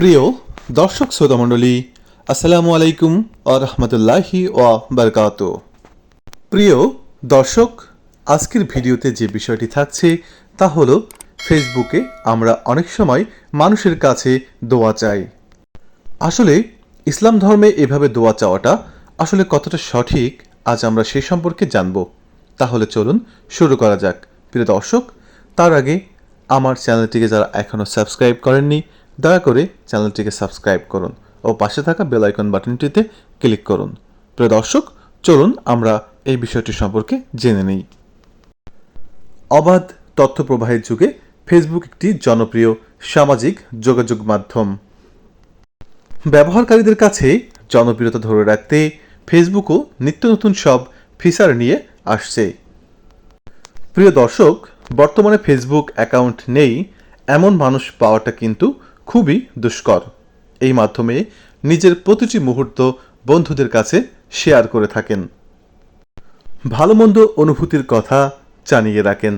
প্রিয় দর্শক শ্রোতামণ্ডলী আসসালামু আলাইকুম ও রহমতুল্লাহি ও বারকাত প্রিয় দর্শক, আজকের ভিডিওতে যে বিষয়টি থাকছে তা হলো, ফেসবুকে আমরা অনেক সময় মানুষের কাছে দোয়া চাই। আসলে, ইসলাম ধর্মে এভাবে দোয়া চাওয়াটা আসলে কতটা সঠিক আজ আমরা সে সম্পর্কে জানব। তাহলে চলুন শুরু করা যাক। প্রিয় দর্শক, তার আগে আমার চ্যানেলটিকে যারা এখনও সাবস্ক্রাইব করেননি দয়া করে চ্যানেলটিকে সাবস্ক্রাইব করুন ও পাশে থাকা বেল আইকন বাটনটিতে ক্লিক করুন। প্রিয় দর্শক, চলুন আমরা এই বিষয়টি সম্পর্কে জেনে নিই। অবাধ তথ্য প্রবাহের যুগে ফেসবুক একটি জনপ্রিয় সামাজিক যোগাযোগ মাধ্যম। ব্যবহারকারীদের কাছে জনপ্রিয়তা ধরে রাখতে ফেসবুকও নিত্য নতুন সব ফিচার নিয়ে আসছে। প্রিয় দর্শক, বর্তমানে ফেসবুক অ্যাকাউন্ট নেই, এমন মানুষ পাওয়াটা কিন্তু খুবই দুষ্কর। এই মাধ্যমে নিজের প্রতিটি মুহূর্ত বন্ধুদের কাছে শেয়ার করে থাকেন। ভালো মন্দ অনুভূতির কথা জানিয়ে রাখেন।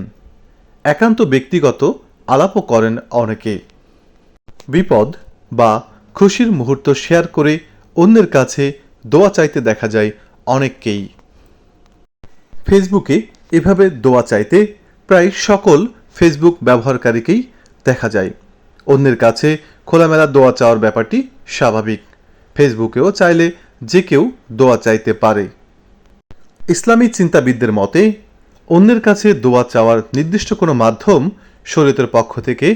একান্ত ব্যক্তিগত আলাপও করেন অনেকে। বিপদ বা খুশির মুহূর্ত শেয়ার করে অন্যের কাছে দোয়া চাইতে দেখা যায় অনেককেই। ফেসবুকে এভাবে দোয়া চাইতে প্রায় সকল ফেসবুক ব্যবহারকারীকেই দেখা যায়। অন্যের কাছে খোলামেলা দোয়া চাওয়ার ব্যাপারটি স্বাভাবিক। ফেসবুকেও চাইলে যে কেউ দোয়া চাইতে পারে। ইসলামী চিন্তাবিদদের মতে, অন্যের কাছে দোয়া চাওয়ার নির্দিষ্ট কোনো মাধ্যম শরীয়তের পক্ষ থেকে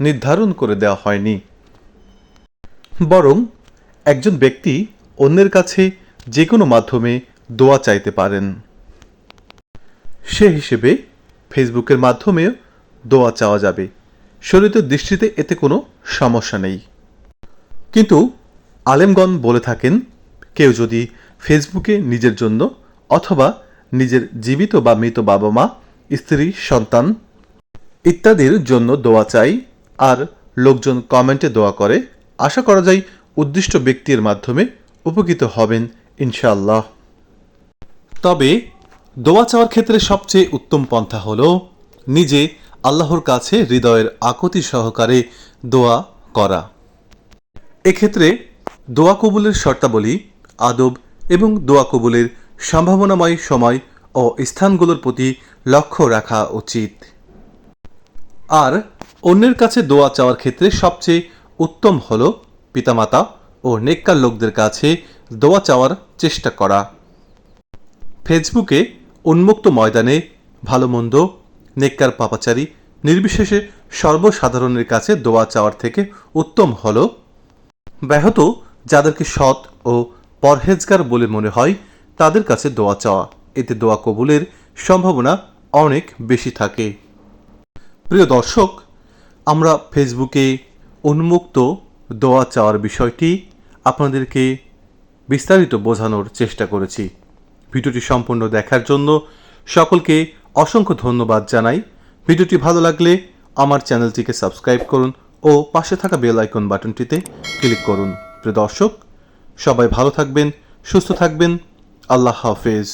নির্ধারণ করে দেওয়া হয়নি। বরং একজন ব্যক্তি অন্যের কাছে যে কোনো মাধ্যমে দোয়া চাইতে পারেন। সে হিসেবে ফেসবুকের মাধ্যমেও দোয়া চাওয়া যাবে। শরীয়তের দৃষ্টিতে এতে কোনো সমস্যা নেই। কিন্তু আলেমগণ বলে থাকেন, কেউ যদি ফেসবুকে নিজের জন্য অথবা নিজের জীবিত বা মৃত বাবা মা স্ত্রী, সন্তান ইত্যাদির জন্য দোয়া চাই আর লোকজন কমেন্টে দোয়া করে, আশা করা যায় উদ্দিষ্ট ব্যক্তির মাধ্যমে উপকৃত হবেন ইনশাআল্লাহ। তবে দোয়া চাওয়ার ক্ষেত্রে সবচেয়ে উত্তম পন্থা হল নিজে আল্লাহর কাছে হৃদয়ের আকতি সহকারে দোয়া করা। এক্ষেত্রে দোয়া কবুলের শর্তাবলী, আদব এবং দোয়া কবুলের সম্ভাবনাময় সময় ও স্থানগুলোর প্রতি লক্ষ্য রাখা উচিত। আর অন্যের কাছে দোয়া চাওয়ার ক্ষেত্রে সবচেয়ে উত্তম হল পিতামাতা ও নেককার লোকদের কাছে দোয়া চাওয়ার চেষ্টা করা। ফেসবুকে উন্মুক্ত ময়দানে ভালো মন্দ নেককার পাপাচারী নির্বিশেষে সর্বসাধারণের কাছে দোয়া চাওয়ার থেকে উত্তম হল। ব্যাহত যাদেরকে সৎ ও পরহেজগার বলে মনে হয়, তাদের কাছে দোয়া চাওয়া। এতে দোয়া কবুলের সম্ভাবনা অনেক বেশি থাকে। প্রিয় দর্শক, আমরা ফেসবুকে উন্মুক্ত দোয়া চাওয়ার বিষয়টি আপনাদেরকে বিস্তারিত বোঝানোর চেষ্টা করেছি। ভিডিওটি সম্পূর্ণ দেখার জন্য সকলকে অসংখ্য ধন্যবাদ জানাই। ভিডিওটি ভালো লাগলে আমার চ্যানেলটিকে সাবস্ক্রাইব করুন ও পাশে থাকা বেল আইকন বাটনটিতে ক্লিক করুন। প্রিয় দর্শক, সবাই ভালো থাকবেন, সুস্থ থাকবেন। আল্লাহ হাফেজ।